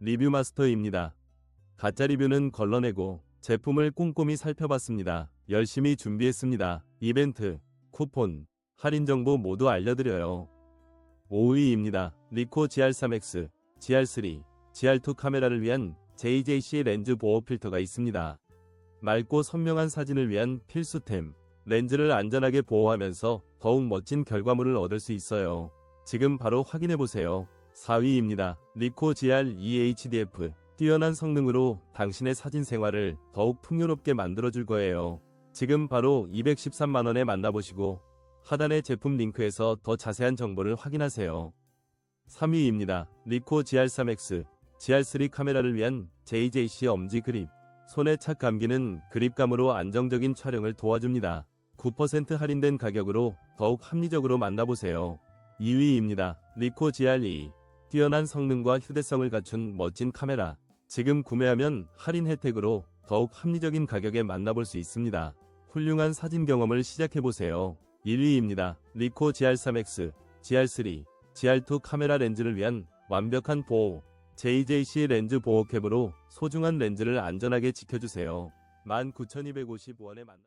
리뷰 마스터입니다. 가짜 리뷰는 걸러내고 제품을 꼼꼼히 살펴봤습니다. 열심히 준비했습니다. 이벤트, 쿠폰, 할인 정보 모두 알려드려요. 5위입니다. 리코 GR3X, GR3, GR2 카메라를 위한 JJC 렌즈 보호 필터가 있습니다. 맑고 선명한 사진을 위한 필수템, 렌즈를 안전하게 보호하면서 더욱 멋진 결과물을 얻을 수 있어요. 지금 바로 확인해보세요. 4위입니다. 리코 GR2 HDF. 뛰어난 성능으로 당신의 사진 생활을 더욱 풍요롭게 만들어줄 거예요. 지금 바로 213만원에 만나보시고 하단의 제품 링크에서 더 자세한 정보를 확인하세요. 3위입니다. 리코 GR3X, GR3 카메라를 위한 JJC 엄지 그립. 손에 착 감기는 그립감으로 안정적인 촬영을 도와줍니다. 9% 할인된 가격으로 더욱 합리적으로 만나보세요. 2위입니다. 리코 GR2. 뛰어난 성능과 휴대성을 갖춘 멋진 카메라. 지금 구매하면 할인 혜택으로 더욱 합리적인 가격에 만나볼 수 있습니다. 훌륭한 사진 경험을 시작해보세요. 1위입니다. 리코 GR3X, GR3, GR2 카메라 렌즈를 위한 완벽한 보호. JJC 렌즈 보호캡으로 소중한 렌즈를 안전하게 지켜주세요. 19,250원에 만나